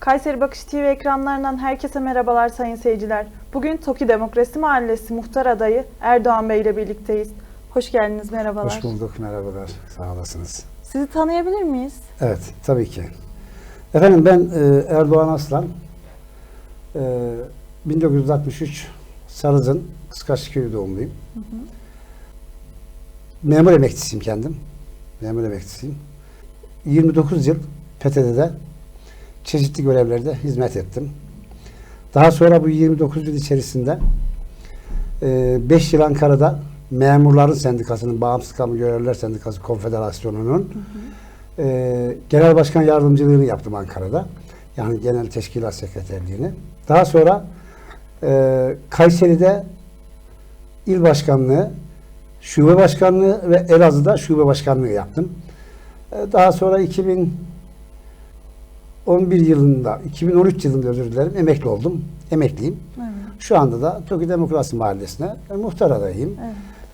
Kayseri Bakış TV ekranlarından herkese merhabalar sayın seyirciler. Bugün Toki Demokrasi Mahallesi muhtar adayı Erdoğan Bey ile birlikteyiz. Hoş geldiniz, merhabalar. Hoş bulduk, merhabalar. Sağ olasınız. Sizi tanıyabilir miyiz? Evet, tabii ki. Efendim ben e, Erdoğan Aslan. E, 1963 Sarızın Kıskaçköy'ü doğumluyum. Memur emeklisiyim kendim. Memur emeklisiyim. 29 yıl PTT'de çeşitli görevlerde hizmet ettim. Daha sonra bu 29 yıl içerisinde 5 yıl Ankara'da Memurların Sendikası'nın, Bağımsız Kamu Görevliler Sendikası Konfederasyonu'nun e, genel başkan yardımcılığını yaptım Ankara'da. Yani genel teşkilat sekreterliğini. Daha sonra e, Kayseri'de il başkanlığı, şube başkanlığı ve Elazığ'da şube başkanlığı yaptım. E, daha sonra 2011 yılında, 2013 yılında özür dilerim emekli oldum. Emekliyim. Evet. Şu anda da Toki Demokrasi Mahallesi'ne e, muhtar adayım.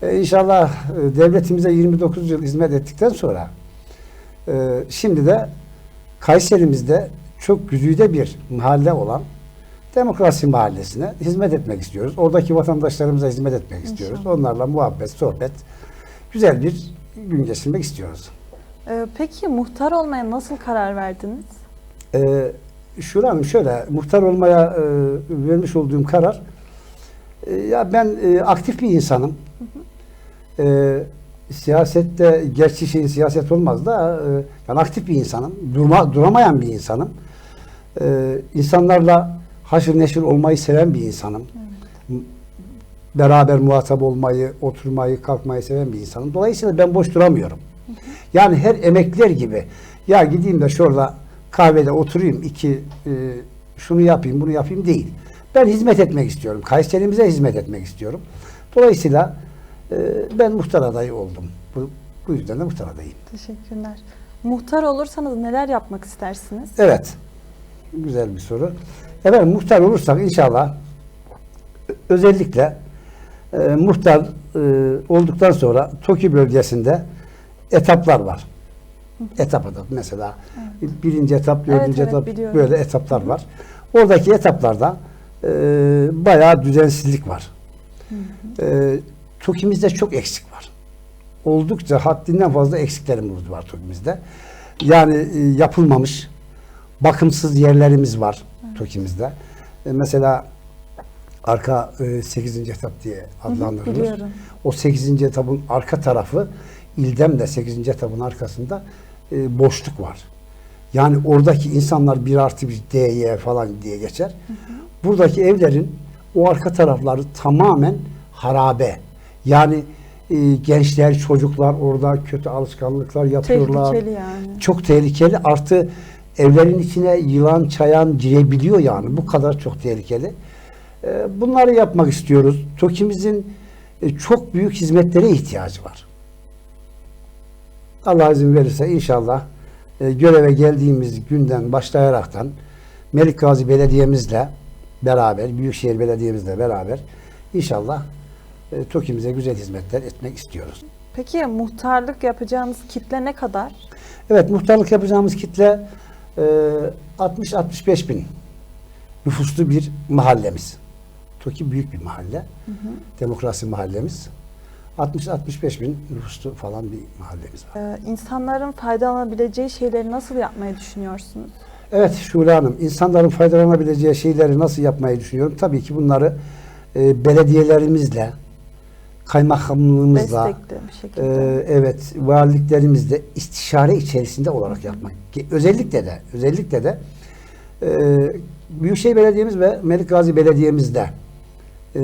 evet. E, İnşallah e, devletimize 29 yıl hizmet ettikten sonra e, şimdi de Kayserimizde çok güzide bir mahalle olan Demokrasi Mahallesi'ne hizmet etmek istiyoruz. Oradaki vatandaşlarımıza hizmet etmek istiyoruz. İnşallah. Onlarla muhabbet, sohbet, güzel bir gün geçirmek istiyoruz. Ee, peki muhtar olmaya nasıl karar verdiniz? Ee, Şura Hanım şöyle, muhtar olmaya e, vermiş olduğum karar, e, ya ben e, aktif bir insanım. E, siyasette, gerçi şeyin siyaset olmaz da, e, ben aktif bir insanım. Durma, duramayan bir insanım. E, insanlarla haşır neşir olmayı seven bir insanım. Beraber muhatap olmayı, oturmayı, kalkmayı seven bir insanım. Dolayısıyla ben boş duramıyorum. Yani her emekliler gibi ya gideyim de şurada kahvede oturayım iki e, şunu yapayım bunu yapayım değil. Ben hizmet etmek istiyorum. Kayserimize hizmet etmek istiyorum. Dolayısıyla e, ben muhtar adayı oldum. Bu, bu yüzden de muhtar adayım. Teşekkürler. Muhtar olursanız neler yapmak istersiniz? Evet. Güzel bir soru. Efendim muhtar olursak inşallah özellikle e, muhtar e, olduktan sonra TOKİ bölgesinde etaplar var. Etap etap mesela birinci etap, Evet, dördüncü evet, etap biliyorum. böyle etaplar var. Oradaki etaplarda e, bayağı düzensizlik var. E, TOKİ'mizde çok eksik var. Oldukça haddinden fazla eksiklerimiz var TOKİ'mizde. Yani e, yapılmamış bakımsız yerlerimiz var TOKİ'mizde. E, mesela arka e, 8. etap diye adlandırılır. biliyorum. o 8. etapın arka tarafı İldem'de 8. etapın arkasında e, boşluk var. Yani oradaki insanlar bir artı bir D'ye falan diye geçer. Buradaki evlerin o arka tarafları tamamen harabe. Yani e, gençler, çocuklar orada kötü alışkanlıklar yapıyorlar. Tehlikeli yani. Çok tehlikeli. Artı evlerin içine yılan, çayan girebiliyor yani. Bu kadar çok tehlikeli. Ee, Bunları yapmak istiyoruz. TOKİ'mizin e, çok büyük hizmetlere ihtiyacı var. Allah izin verirse inşallah e, göreve geldiğimiz günden başlayaraktan Melik Gazi Belediye'mizle beraber, Büyükşehir Belediye'mizle beraber inşallah e, TOKİ'mize güzel hizmetler etmek istiyoruz. Peki muhtarlık yapacağınız kitle ne kadar? Evet muhtarlık yapacağımız kitle e, 60-65 bin nüfuslu bir mahallemiz. TOKİ büyük bir mahalle. Demokrasi mahallemiz. 60-65 bin nüfuslu falan bir mahallemiz var. Ee, insanların faydalanabileceği şeyleri nasıl yapmayı düşünüyorsunuz? Evet Şule Hanım, insanların faydalanabileceği şeyleri nasıl yapmayı düşünüyorum? Tabii ki bunları e, belediyelerimizle, kaymakamlığımızla. Ee, evet, valiliklerimizle istişare içerisinde olarak yapmak. Özellikle de, özellikle de e, Büyükşehir Belediye'miz ve Melik Gazi Belediye'mizle e,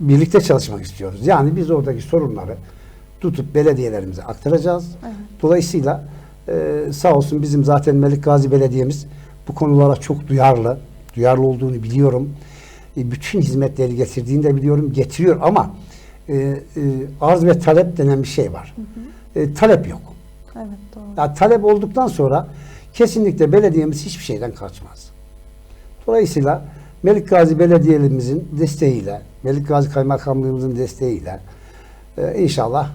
birlikte çalışmak istiyoruz. Yani biz oradaki sorunları tutup belediyelerimize aktaracağız. Evet. Dolayısıyla e, sağ olsun bizim zaten Melik Gazi Belediye'miz bu konulara çok duyarlı. Duyarlı olduğunu biliyorum. E, bütün hizmetleri getirdiğini de biliyorum. Getiriyor ama e, e, arz ve talep denen bir şey var. E, talep yok. Evet doğru. Ya talep olduktan sonra kesinlikle belediyemiz hiçbir şeyden kaçmaz. Dolayısıyla Melik Gazi Belediye'mizin desteğiyle, Melik Gazi Kaymakamlığımızın desteğiyle e, inşallah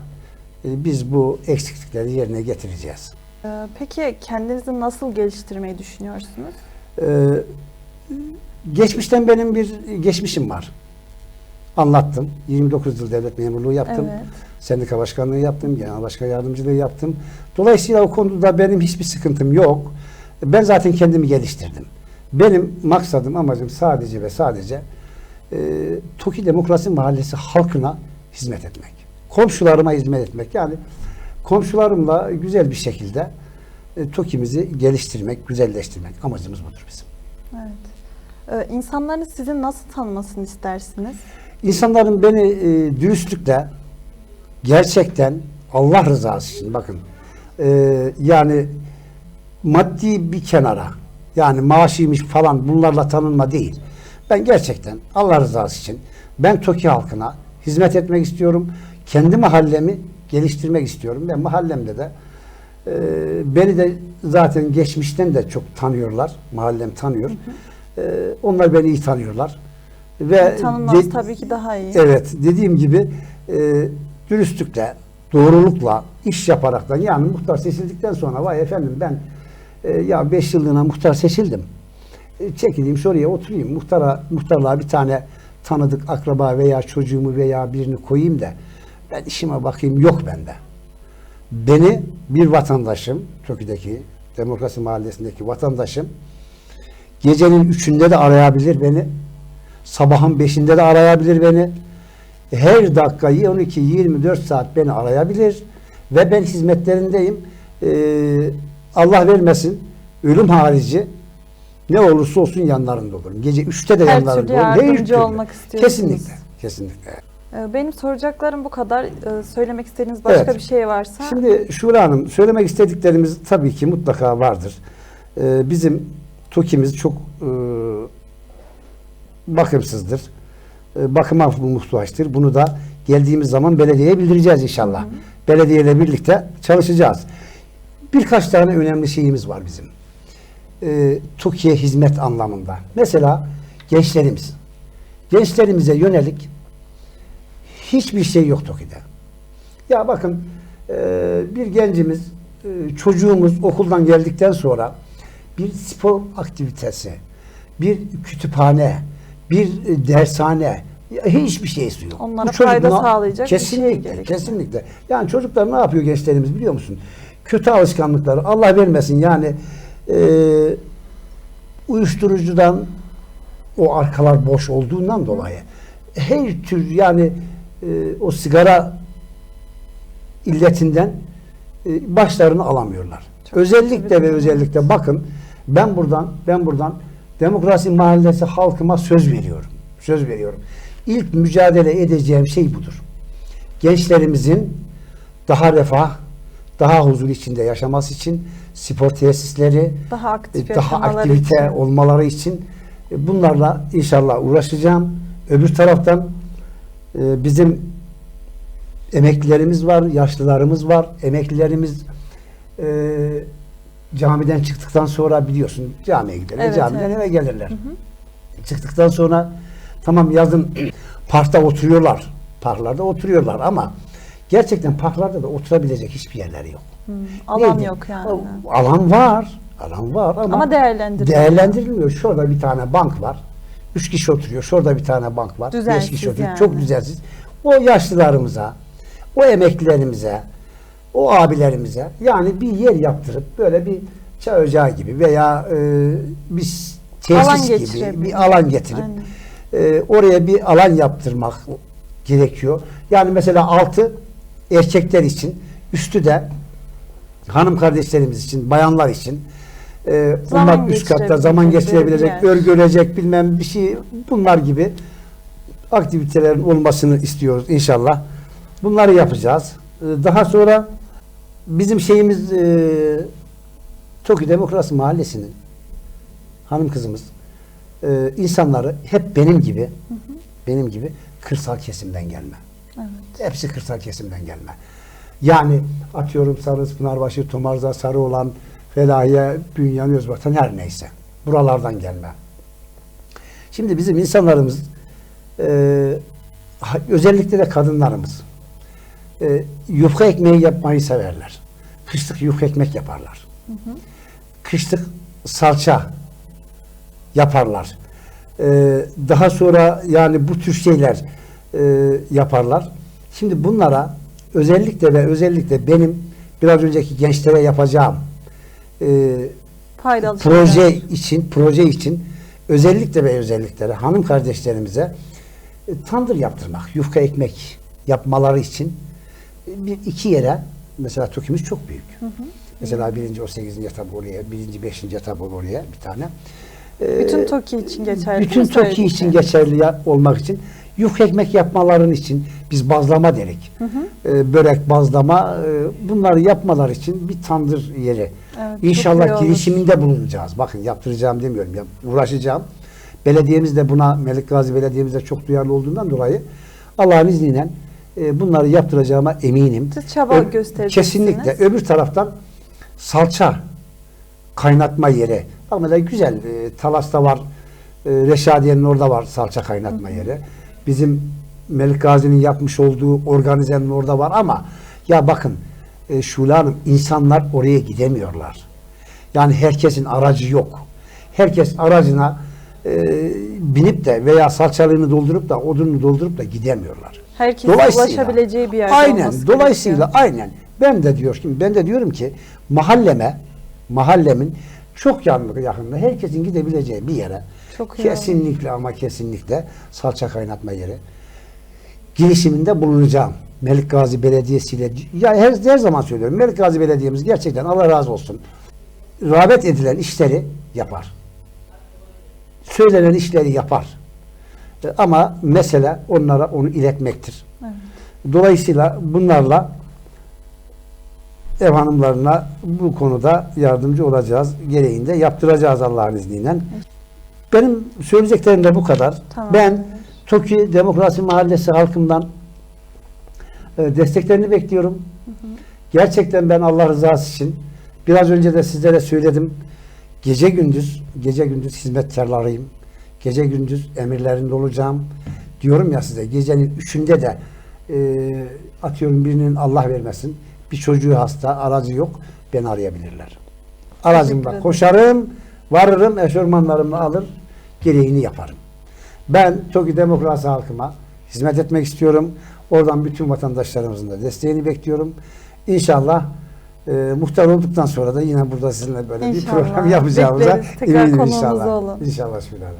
e, biz bu eksiklikleri yerine getireceğiz. Ee, peki kendinizi nasıl geliştirmeyi düşünüyorsunuz? Ee, geçmişten benim bir geçmişim var. Anlattım. 29 yıl devlet memurluğu yaptım. Evet. Sendika başkanlığı yaptım, genel başkan yardımcılığı yaptım. Dolayısıyla o konuda benim hiçbir sıkıntım yok. Ben zaten kendimi geliştirdim. Benim maksadım, amacım sadece ve sadece e, TOKİ Demokrasi Mahallesi halkına hizmet etmek. Komşularıma hizmet etmek. Yani komşularımla güzel bir şekilde e, TOKİ'mizi geliştirmek, güzelleştirmek. Amacımız budur bizim. Evet. Ee, insanların sizi nasıl tanımasını istersiniz? İnsanların beni e, dürüstlükle gerçekten Allah rızası için bakın e, yani maddi bir kenara yani maaşıymış falan bunlarla tanınma değil. Ben gerçekten Allah rızası için ben TOKİ halkına hizmet etmek istiyorum. Kendi mahallemi geliştirmek istiyorum. Ben mahallemde de e, beni de zaten geçmişten de çok tanıyorlar. Mahallem tanıyor. E, onlar beni iyi tanıyorlar. Ve Tanınması de- tabii ki daha iyi. Evet, dediğim gibi e, dürüstlükle, doğrulukla, iş yaparaktan yani muhtar seçildikten sonra vay efendim ben e, ya 5 yıllığına muhtar seçildim. E, çekileyim şuraya oturayım. Muhtara, muhtarlığa bir tane tanıdık akraba veya çocuğumu veya birini koyayım da ben işime bakayım yok bende. Beni bir vatandaşım, Tökü'deki Demokrasi Mahallesi'ndeki vatandaşım gecenin üçünde de arayabilir beni. Sabahın beşinde de arayabilir beni. Her dakika 12-24 saat beni arayabilir ve ben hizmetlerindeyim. Ee, Allah vermesin ölüm harici ne olursa olsun yanlarında olurum. Gece 3'te de Her yanlarında türlü olurum. Yardımcı türlü. olmak istiyorsunuz. Kesinlikle. Kesinlikle. Ee, Benim soracaklarım bu kadar. Ee, Söylemek istediğiniz başka Evet. bir şey varsa. Şimdi Şura Hanım söylemek istediklerimiz tabii ki mutlaka vardır. Ee, bizim TOKİ'miz çok e, bakımsızdır. Bakıma muhtaçtır. Bunu da geldiğimiz zaman belediyeye bildireceğiz inşallah. Belediyeyle birlikte çalışacağız. Birkaç tane önemli şeyimiz var bizim. E, TOKİ'ye hizmet anlamında. Mesela gençlerimiz. Gençlerimize yönelik hiçbir şey yok TOKİ'de. Ya bakın e, bir gencimiz, e, çocuğumuz okuldan geldikten sonra bir spor aktivitesi, bir kütüphane, bir e, dershane, hiçbir şeysi yok. Onlara fayda sağlayacak bir şey kesinlikle, gerekiyor. kesinlikle. Yani çocuklar ne yapıyor gençlerimiz biliyor musun? Kötü alışkanlıkları Allah vermesin yani e, uyuşturucudan o arkalar boş olduğundan dolayı her tür yani e, o sigara illetinden e, başlarını alamıyorlar. Çok özellikle ve özellikle bakın ben buradan ben buradan Demokrasi Mahallesi halkıma söz veriyorum. Söz veriyorum. İlk mücadele edeceğim şey budur. Gençlerimizin daha refah, daha huzur içinde yaşaması için spor tesisleri, daha aktif e, daha aktivite için. olmaları için e, bunlarla inşallah uğraşacağım. Öbür taraftan e, bizim emeklilerimiz var, yaşlılarımız var. Emeklilerimiz camiden çıktıktan sonra biliyorsun camiye giderler, Evet, camiden evet. eve gelirler. Çıktıktan sonra tamam yazın parkta oturuyorlar. Parklarda oturuyorlar ama gerçekten parklarda da oturabilecek hiçbir yerleri yok. Hmm, alan Neydi? yok yani. Alan var. Alan var ama, Ama değerlendirilmiyor. değerlendirilmiyor. Şurada bir tane bank var. Üç kişi oturuyor. Şurada bir tane bank var. Düzensiz beş kişi oturuyor. yani. Çok düzensiz. O yaşlılarımıza, o emeklilerimize, o abilerimize yani bir yer yaptırıp böyle bir çay ocağı gibi veya e, bir tesis gibi bir alan getirip Aynen. e, oraya bir alan yaptırmak gerekiyor. Yani mesela altı erkekler için, üstü de hanım kardeşlerimiz için, bayanlar için e, Zaman onlar üst katta zaman geçirebilecek, yer. örgülecek bilmem bir şey bunlar gibi aktivitelerin olmasını istiyoruz inşallah. Bunları yapacağız. E, daha sonra bizim şeyimiz e, Tokyo Demokrasi Mahallesi'nin hanım kızımız e, insanları hep benim gibi benim gibi kırsal kesimden gelme. Hepsi kırsal kesimden gelme. Yani atıyorum Sarı Pınarbaşı, Tomarza, Sarıoğlan, Felahiye, Bünyan, Özbatan her neyse. Buralardan gelme. Şimdi bizim insanlarımız e, özellikle de kadınlarımız e, yufka ekmeği yapmayı severler. Kışlık yufka ekmek yaparlar. Kışlık salça yaparlar. Ee, daha sonra yani bu tür şeyler e, yaparlar. Şimdi bunlara özellikle ve özellikle benim biraz önceki gençlere yapacağım e, Faydalı proje şeyler. için proje için özellikle ve özellikle hanım kardeşlerimize e, tandır yaptırmak, yufka ekmek yapmaları için e, bir iki yere mesela TOKİ'miz çok büyük. Mesela birinci o sekizinci yatak oraya, birinci beşinci yatak oraya bir tane. E, Bütün TOKİ için geçerli. bütün TOKİ için geçerli olmak için yufka ekmek yapmaların için biz bazlama derik. E, börek, bazlama e, bunları yapmalar için bir tandır yeri. Evet, İnşallah girişiminde bulunacağız. Bakın yaptıracağım demiyorum. Ya, uğraşacağım. Belediyemiz de buna, Melik Gazi Belediye'miz de çok duyarlı olduğundan dolayı Allah'ın izniyle e, bunları yaptıracağıma eminim. Siz çaba Ö- göstereceksiniz. Kesinlikle. Öbür taraftan salça kaynatma yeri. Bak mesela güzel. E, Talas'ta var. E, Reşadiye'nin orada var salça kaynatma yeri. Bizim Melik Gazi'nin yapmış olduğu organizenin orada var ama ya bakın e, Şule Hanım insanlar oraya gidemiyorlar. Yani herkesin aracı yok. Herkes aracına e, binip de veya salçalığını doldurup da odununu doldurup da gidemiyorlar. Herkesin ulaşabileceği bir yerde aynen, dolayısıyla gerekiyor. aynen. Ben de diyor ki ben de diyorum ki mahalleme mahallemin çok yanlı yakında herkesin gidebileceği bir yere Çok kesinlikle ama kesinlikle salça kaynatma yeri girişiminde bulunacağım. Melik Gazi Belediyesi ile ya her, her zaman söylüyorum. Melik Gazi Belediye'miz gerçekten Allah razı olsun. Rağbet edilen işleri yapar. Söylenen işleri yapar. E, Ama mesele onlara onu iletmektir. Evet. Dolayısıyla bunlarla ev hanımlarına bu konuda yardımcı olacağız. Gereğinde yaptıracağız Allah'ın izniyle. Benim söyleyeceklerim de bu kadar. Tamam. Ben TOKİ Demokrasi Mahallesi halkımdan e, desteklerini bekliyorum. Gerçekten ben Allah rızası için biraz önce de sizlere söyledim. Gece gündüz, gece gündüz hizmetkarlarıyım. Gece gündüz emirlerinde olacağım. Diyorum ya size gecenin üçünde de e, atıyorum birinin Allah vermesin bir çocuğu hasta, aracı yok beni arayabilirler. Aracımda ederim. koşarım, varırım, eşofmanlarımı alır, gereğini yaparım. Ben TOKİ Demokrasi halkıma hizmet etmek istiyorum. Oradan bütün vatandaşlarımızın da desteğini bekliyorum. İnşallah e, muhtar olduktan sonra da yine burada sizinle böyle İnşallah. bir program yapacağımıza eminim inşallah. olun. İnşallah Şule Hanım.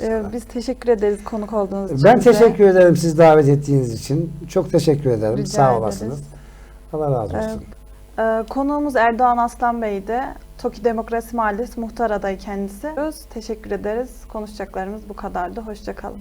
Ee, İnşallah. biz teşekkür ederiz konuk olduğunuz için. ben bize. teşekkür ederim siz davet ettiğiniz için. Çok teşekkür ederim. Rica Sağ ederiz. Allah razı olsun. Ee, konuğumuz Erdoğan Aslan Bey'di. TOKİ Demokrasi Mahallesi muhtar adayı kendisi. Teşekkür ederiz. Konuşacaklarımız bu kadardı. Hoşçakalın.